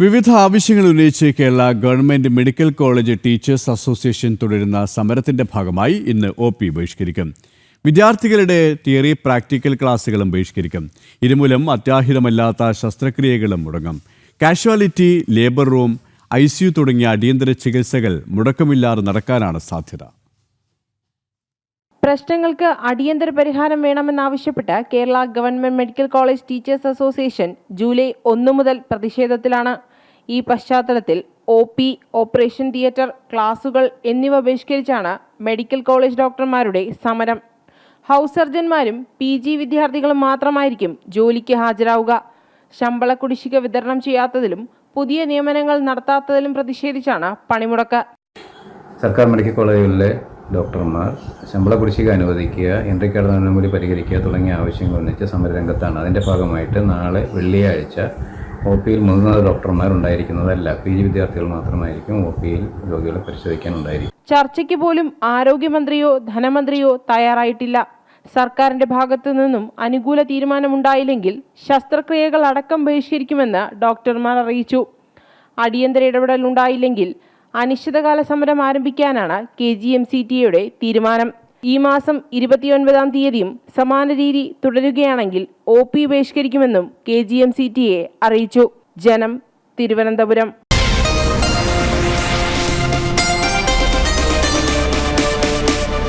വിവിധ ആവശ്യങ്ങൾ ഉന്നയിച്ച് Kerala government medical college teachers association തുടരുന്ന സമരത്തിന്റെ ഭാഗമായി ഇന്ന് ഒ പി ബഹിഷ്കരിക്കും. വിദ്യാർത്ഥികളുടെ തിയറി പ്രാക്ടിക്കൽ ക്ലാസുകളും ബഹിഷ്കരിക്കും. ഇതുമൂലം അത്യാഹിതമല്ലാത്ത ശസ്ത്രക്രിയകളും മുടങ്ങും. Casualty labour room I C U തുടങ്ങിയ അടിയന്തര ചികിത്സകൾ മുടക്കമില്ലാതെ നടക്കാനാണ് സാധ്യത. പ്രശ്നങ്ങൾക്ക് അടിയന്തര പരിഹാരം വേണമെന്നാവശ്യപ്പെട്ട് Kerala government medical college teachers association July ഒന്നു മുതൽ പ്രതിഷേധത്തിലാണ് ഈ പശ്ചാത്തലത്തിൽ ഒ പി ഓപ്പറേഷൻ തിയേറ്റർ ക്ലാസുകൾ എന്നിവ ബഹിഷ്കരിച്ചാണ് മെഡിക്കൽ കോളേജ് ഡോക്ടർമാരുടെ സമരം. ഹൗസ് സർജന്മാരും പി ജി വിദ്യാർത്ഥികളും മാത്രമായിരിക്കും ജോലിക്ക് ഹാജരാവുക. ശമ്പള കുടിശ്ശിക വിതരണം ചെയ്യാത്തതിലും പുതിയ നിയമനങ്ങൾ നടത്താത്തതിലും പ്രതിഷേധിച്ചാണ് പണിമുടക്ക്. സർക്കാർ മെഡിക്കൽ കോളേജുകളിലെ ഡോക്ടർമാർ ശമ്പള കുടിശ്ശിക അനുവദിക്കുക എൻട്രി അനുമതി പരിഹരിക്കുക തുടങ്ങിയ ആവശ്യങ്ങൾ ഉന്നയിച്ച് സമരരംഗത്താണ്. അതിന്റെ ഭാഗമായിട്ട് നാളെ വെള്ളിയാഴ്ച ഒ പിയിൽ മുതിർന്ന ഡോക്ടർമാർ ഉണ്ടായിരിക്കുന്നതല്ല പി ജി വിദ്യാർത്ഥികൾ മാത്രമായിരിക്കും ഒ പിയിൽ രോഗികളെ പരിശോധിക്കാനുണ്ടായിരിക്കും. ചർച്ചയ്ക്ക് പോലും ആരോഗ്യമന്ത്രിയോ ധനമന്ത്രിയോ തയ്യാറായിട്ടില്ല. സർക്കാരിന്റെ ഭാഗത്തു നിന്നും അനുകൂല തീരുമാനമുണ്ടായില്ലെങ്കിൽ ശസ്ത്രക്രിയകൾ അടക്കം ബഹിഷ്കരിക്കുമെന്ന് ഡോക്ടർമാർ അറിയിച്ചു. അടിയന്തര ഇടപെടൽ ഉണ്ടായില്ലെങ്കിൽ അനിശ്ചിതകാല സമരം ആരംഭിക്കാനാണ് K G M C T എയുടെ തീരുമാനം. ഈ മാസം ഇരുപത്തിയൊൻപതാം തീയതിയും സമാന രീതി തുടരുകയാണെങ്കിൽ O P ബഹിഷ്കരിക്കുമെന്നും K G M C T A അറിയിച്ചു. ജനം തിരുവനന്തപുരം.